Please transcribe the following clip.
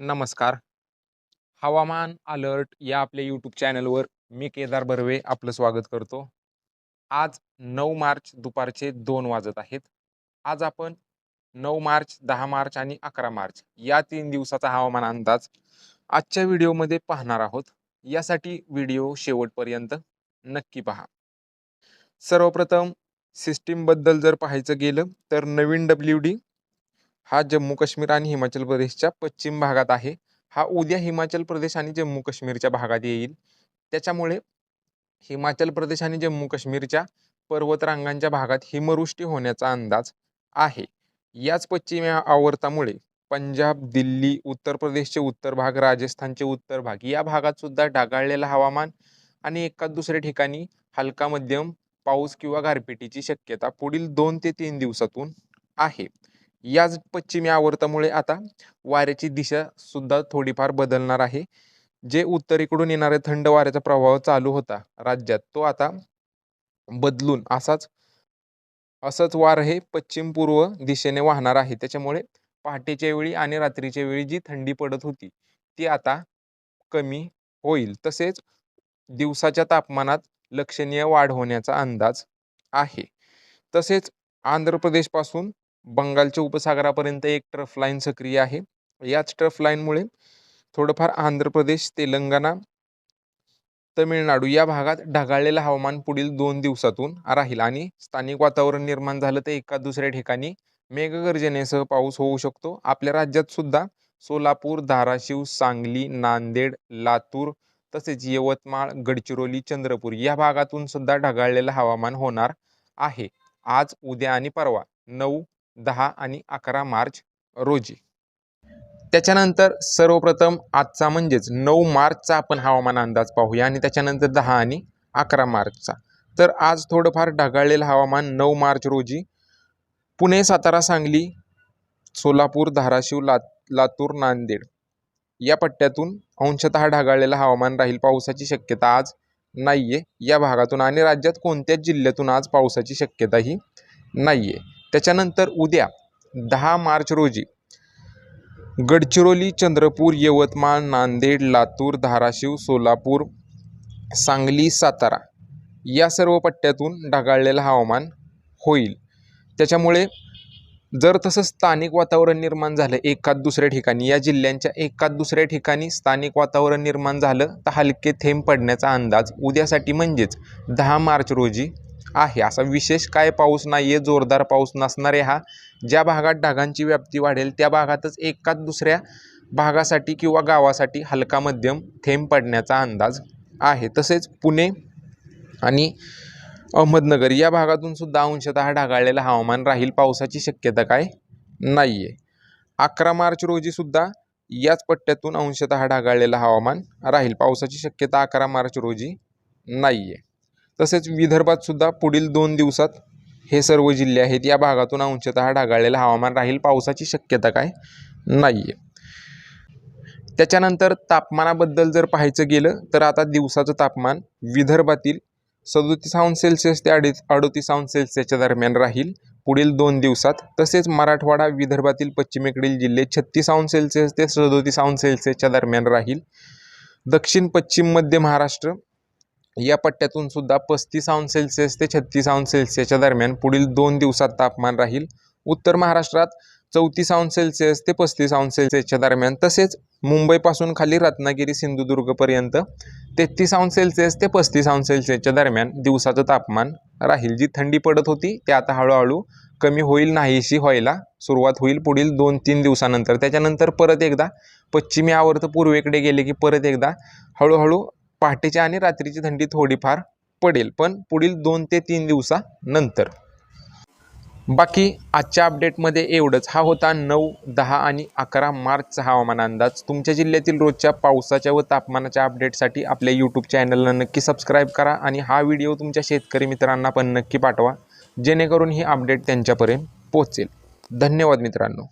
नमस्कार. हवामान अलर्ट या आपल्या यूट्यूब चॅनलवर मी केदार बर्वे आपलं स्वागत करतो. आज नऊ मार्च दुपारचे दोन वाजत आहेत. आज आपण नऊ मार्च दहा मार्च आणि अकरा मार्च या तीन दिवसाचा हवामान अंदाज आजच्या व्हिडिओमध्ये पाहणार आहोत. यासाठी व्हिडिओ शेवटपर्यंत नक्की पहा. सर्वप्रथम सिस्टीमबद्दल जर पाहायचं गेलं तर नवीन डब्ल्यू डी हा जम्मू काश्मीर आणि हिमाचल प्रदेशच्या पश्चिम भागात आहे. हा उद्या हिमाचल प्रदेश आणि जम्मू काश्मीरच्या भागात येईल. त्याच्यामुळे हिमाचल प्रदेश आणि जम्मू काश्मीरच्या पर्वतरांगांच्या भागात हिमवृष्टी होण्याचा अंदाज आहे. याच पश्चिम आवर्तामुळे पंजाब दिल्ली उत्तर प्रदेशचे उत्तर भाग राजस्थानचे उत्तर भाग या भागात सुद्धा ढगाळलेलं हवामान आणि एकाच दुसऱ्या ठिकाणी हलका मध्यम पाऊस किंवा गारपिटीची शक्यता पुढील दोन ते तीन दिवसातून आहे. याच पश्चिमी आवर्तामुळे आता वाऱ्याची दिशा सुद्धा थोडीफार बदलणार आहे. जे उत्तरेकडून येणाऱ्या थंड वाऱ्याचा प्रभाव चालू होता राज्यात तो आता बदलून असाच असंच वार हे पश्चिम पूर्व दिशेने वाहणार आहे. त्याच्यामुळे पहाटेच्या वेळी आणि रात्रीच्या वेळी जी थंडी पडत होती ती आता कमी होईल. तसेच दिवसाच्या तापमानात लक्षणीय वाढ होण्याचा अंदाज आहे. तसेच आंध्र प्रदेशपासून बंगालच्या उपसागरापर्यंत एक ट्रफ लाईन सक्रिय आहे. याच ट्रफ लाईनमुळे थोडंफार आंध्र प्रदेश तेलंगणा तमिळनाडू या भागात ढगाळलेलं हवामान पुढील दोन दिवसातून राहील आणि स्थानिक वातावरण निर्माण झालं तर एका दुसऱ्या ठिकाणी मेघगर्जनेसह पाऊस होऊ शकतो. आपल्या राज्यात सुद्धा सोलापूर धाराशिव सांगली नांदेड लातूर तसेच यवतमाळ गडचिरोली चंद्रपूर या भागातून सुद्धा ढगाळलेलं हवामान होणार आहे. आज उद्या आणि परवा नऊ दहा आणि अकरा मार्च रोजी. त्याच्यानंतर सर्वप्रथम आजचा म्हणजेच नऊ मार्चचा आपण हवामान अंदाज पाहूया आणि त्याच्यानंतर दहा आणि अकरा मार्चचा. तर आज थोडंफार ढगाळलेलं हवामान नऊ मार्च रोजी. पुणे सातारा सांगली सोलापूर धाराशिव ला लातूर नांदेड. या पट्ट्यातून अंशतः ढगाळलेलं हवामान राहील. पावसाची शक्यता आज नाही आहे या भागातून आणि राज्यात कोणत्याच जिल्ह्यातून आज पावसाची शक्यताही नाही आहे त्याच्यानंतर उद्या दहा मार्च रोजी गडचिरोली चंद्रपूर यवतमाळ नांदेड लातूर धाराशिव सोलापूर सांगली सातारा या सर्व पट्ट्यातून ढगाळलेलं हवामान होईल. त्याच्यामुळे जर तसं स्थानिक वातावरण निर्माण झालं एकाच दुसऱ्या ठिकाणी या जिल्ह्यांच्या एकाच दुसऱ्या ठिकाणी स्थानिक वातावरण निर्माण झालं तर हलके थेंब पडण्याचा अंदाज उद्यासाठी म्हणजेच दहा मार्च रोजी आहे. असा विशेष काय पाऊस नाही आहे जोरदार पाऊस नसणार आहे हा. ज्या भागात ढगांची व्याप्ती वाढेल त्या भागातच एकाच दुसऱ्या भागासाठी किंवा गावासाठी हलका मध्यम थेंब पडण्याचा अंदाज आहे. तसेच पुणे आणि अहमदनगर या भागातून सुद्धा अंशतः ढगाळलेलं हवामान राहील. पावसाची शक्यता काय नाही आहे अकरा मार्च रोजी सुद्धा याच पट्ट्यातून अंशतः ढगाळलेलं हवामान राहील. पावसाची शक्यता अकरा मार्च रोजी नाही आहे तसेच विदर्भात सुद्धा पुढील दोन दिवसात हे सर्व जिल्हे आहेत या भागातून अंशतः ढगाळलेलं हवामान राहील. पावसाची शक्यता काय? नाही आहे त्याच्यानंतर तापमानाबद्दल जर पाहायचं गेलं तर आता दिवसाचं तापमान विदर्भातील सदोतीस अंश सेल्सिअस ते अडीच अडोतीस अंश सेल्सिअसच्या दरम्यान राहील. पुढील दोन दिवसात तसेच मराठवाडा विदर्भातील पश्चिमेकडील जिल्हे छत्तीस अंश सेल्सिअस ते सदोतीस अंश सेल्सिअसच्या दरम्यान राहील. दक्षिण पश्चिम मध्य महाराष्ट्र या पट्ट्यातून सुद्धा पस्तीस अंश सेल्सिअस ते छत्तीस अंश सेल्सिअसच्या दरम्यान पुढील दोन दिवसात तापमान राहील. उत्तर महाराष्ट्रात चौतीस अंश सेल्सिअस ते पस्तीस अंश सेल्सिअसच्या दरम्यान तसेच मुंबईपासून खाली रत्नागिरी सिंधुदुर्गपर्यंत तेहतीस अंश सेल्सिअस ते पस्तीस अंश सेल्सिअसच्या दरम्यान दिवसाचं तापमान राहील. जी थंडी पडत होती ते आता हळूहळू कमी होईल नाहीशी व्हायला सुरुवात होईल पुढील दोन तीन दिवसानंतर. त्याच्यानंतर परत एकदा पश्चिमी आवर्त पूर्वेकडे गेले की परत एकदा हळूहळू पहाटेची आणि रात्रीची थंडी थोडीफार पडेल पण पुढील दोन ते तीन दिवसानंतर. बाकी आजच्या अपडेटमध्ये एवढंच. हा होता नऊ दहा आणि अकरा मार्चचा हवामान अंदाज. तुमच्या जिल्ह्यातील रोजच्या पावसाच्या व तापमानाच्या अपडेटसाठी आपल्या यूट्यूब चॅनलला नक्की सबस्क्राईब करा आणि हा व्हिडिओ तुमच्या शेतकरी मित्रांना पण नक्की पाठवा जेणेकरून ही अपडेट त्यांच्यापर्यंत पोहोचेल. धन्यवाद मित्रांनो.